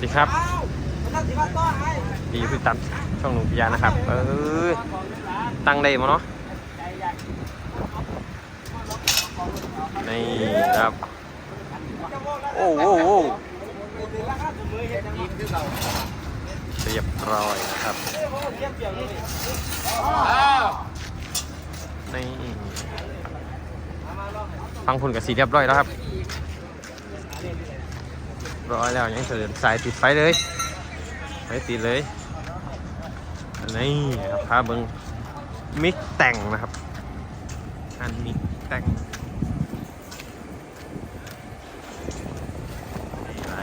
สวัสดีครับดีคือตัดช่องหนุ่มพิยานะครับ เออตั้งได้มั้เนาะนี่ครับโอ้โหโอ้โหเรียบร้อยนะครับนี่ฟังผลกับสีเรียบร้อยแล้วครับ ร้อยแล้วยังเถินสายติดไฟเลยไฟติดเลยอันนี่ครับพาเบิงมิกแต่งนะครับอันมิกแต่งนี่ไร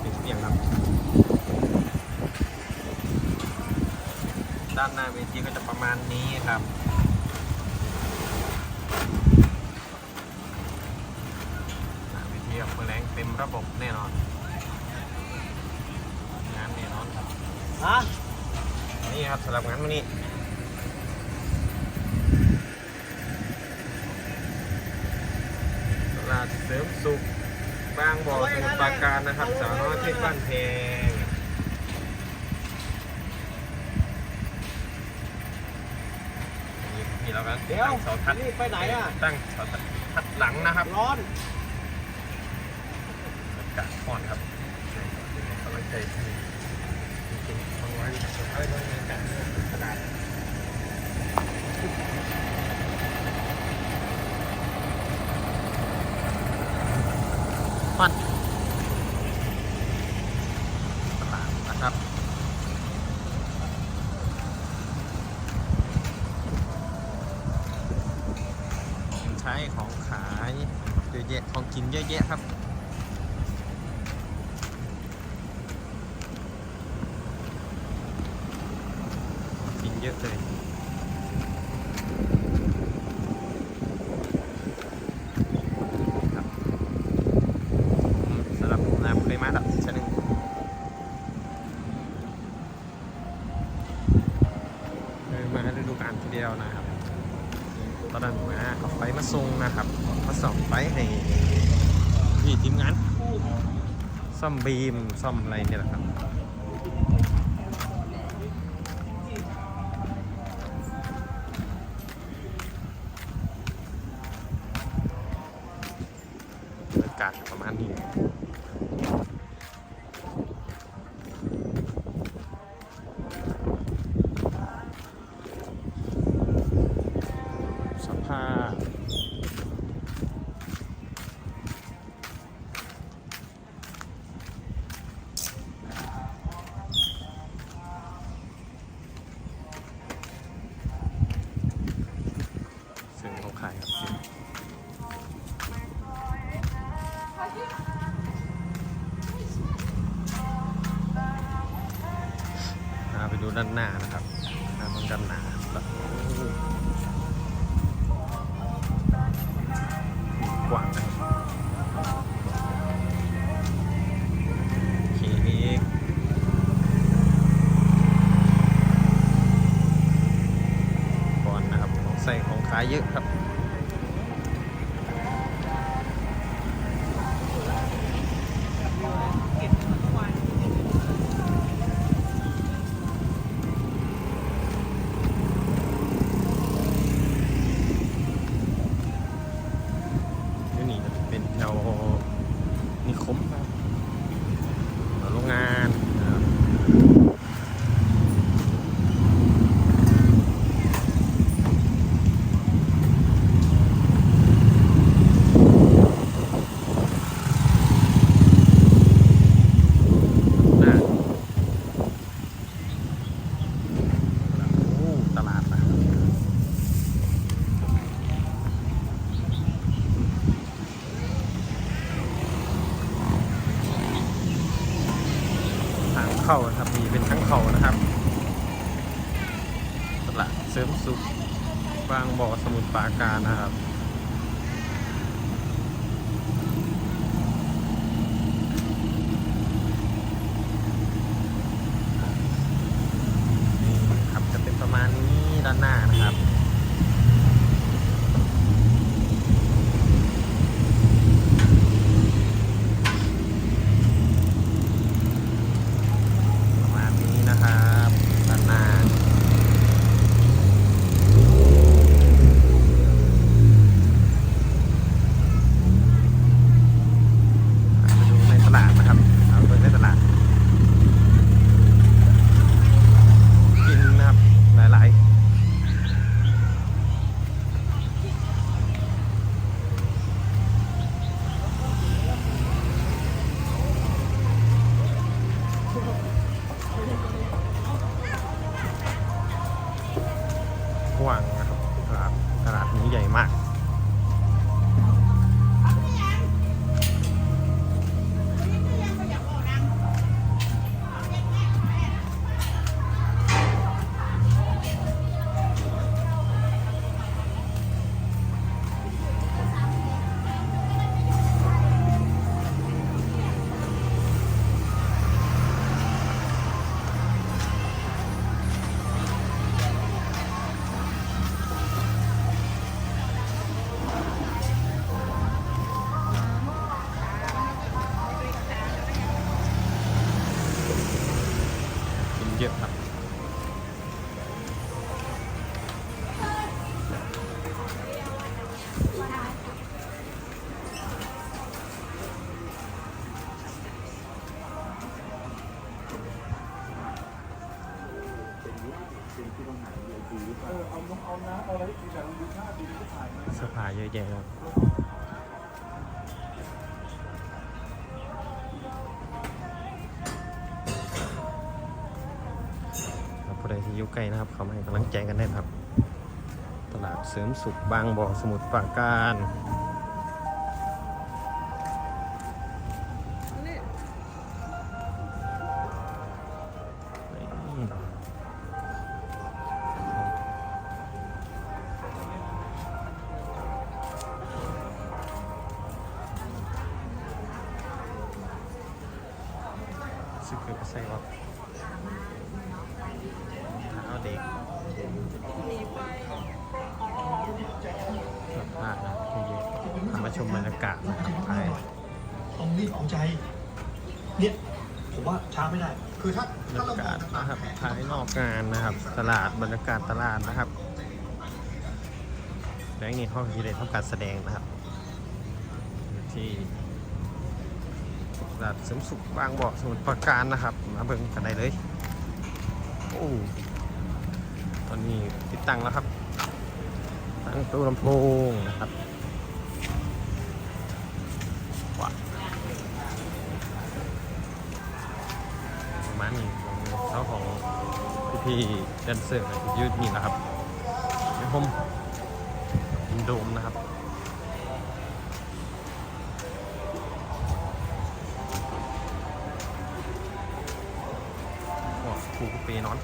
เป็นเสียงครับ ด้านหน้าเวทีก็จะประมาณนี้ครับหน้าเวทีกับเมือแรงเต็มระบบแน่นอน งานแน่นอนครับฮะนี่ครับสำหรับงานวันนี้ตลาดเสริมสุขบางบ่อสมุทรปราการนะครับสาวน้อยที่บ้านเพ งนี่นี่เราก็เดี๋ยวตั้งเสาทัดนี่ไปไหนอะตั้งเสาทัดหลังนะครับร้อนอากาศอ่อนครับกำลังใจดีจริงๆบางวันอะไรบางอย่างกันขนาดฟันตลาดนะครับของ ใช้ของขายเยอะแยะของกินเยอะแยะครับ กินเยอะเลยครับอืมสำหรับนายปริมาตรอะชนึงเออมาฤดูกาลทีเดียวนะครับ ตอนนั้นมาเอาไฟมาส่งนะครับ มา ส่องไฟให้พี่ทีมงานซ่อมบีมซ่อมอะไรเนี่ยแหละครับบรากาศประมาณนี้ ดูด้านหน้านะครับด้านบนด้านหน้าแล้วโอ้โหกว้างนะครับโอเคก่อนนะครับของใส่ของขายเยอะครับ เข้านะครับมีเป็นทั้งเขานะครับตลาดเสริมสุขบางบ่อสมุทรปราการนะครับ อะแยะครับผู้ใดที่อยู่ใกล้นะครับ เขามาให้กำลังใจกันได้ครับ ตลาดเสริมสุขบางบ่อสมุทรปราการ สึกเกิดกระแสว่าเท้าเด็กสัมภาษณ์นะที่ทำมาชมบรรยากาศนะครับภายต้องรีบเอาใจ เนี่ย ผมว่าช้าไม่ได้ คือถ้าบรรยากาศนะครับภายนอกงานนะครับ ตลาดบรรยากาศตลาดนะครับแบงค์นี้ห้องที่ได้ทำการแสดงนะครับอยู่ที่ ตลาดเสริมสุขบางบ่อสมุทรปราการนะครับ มาเบิ่งกันได้เลยโอ้ตอนนี้ติดตั้งแล้วครับ ตั้งตู้ลำโพงนะครับว้าประมาณนี้ของเจ้าของพี่ๆแดนเซอร์ยืดนี่นะครับในห้องอินโดมนะครับ ปนอน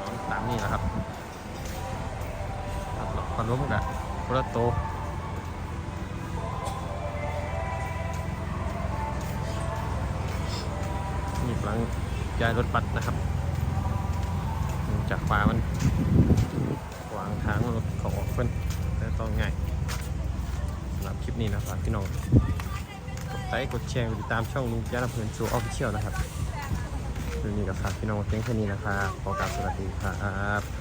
น้องตามนี่นะครับครับพอล้มกับโปรโตนี่กำลังย้ายรถบัสนะครับ จากฟ้ามันขวางทางรถเขาออกเพิ่นแต่ต้องง่ายสำหรับคลิปนี้นะฝากพี่น้อง ไลค์กดแชร์กดติดตามช่องลุงยาลำเพลินโชว์ออฟฟิเชียลนะครับวันนี้ก็ฝากพี่น้องเพียงแค่นี้นะครับขอกราบสวัสดีครับ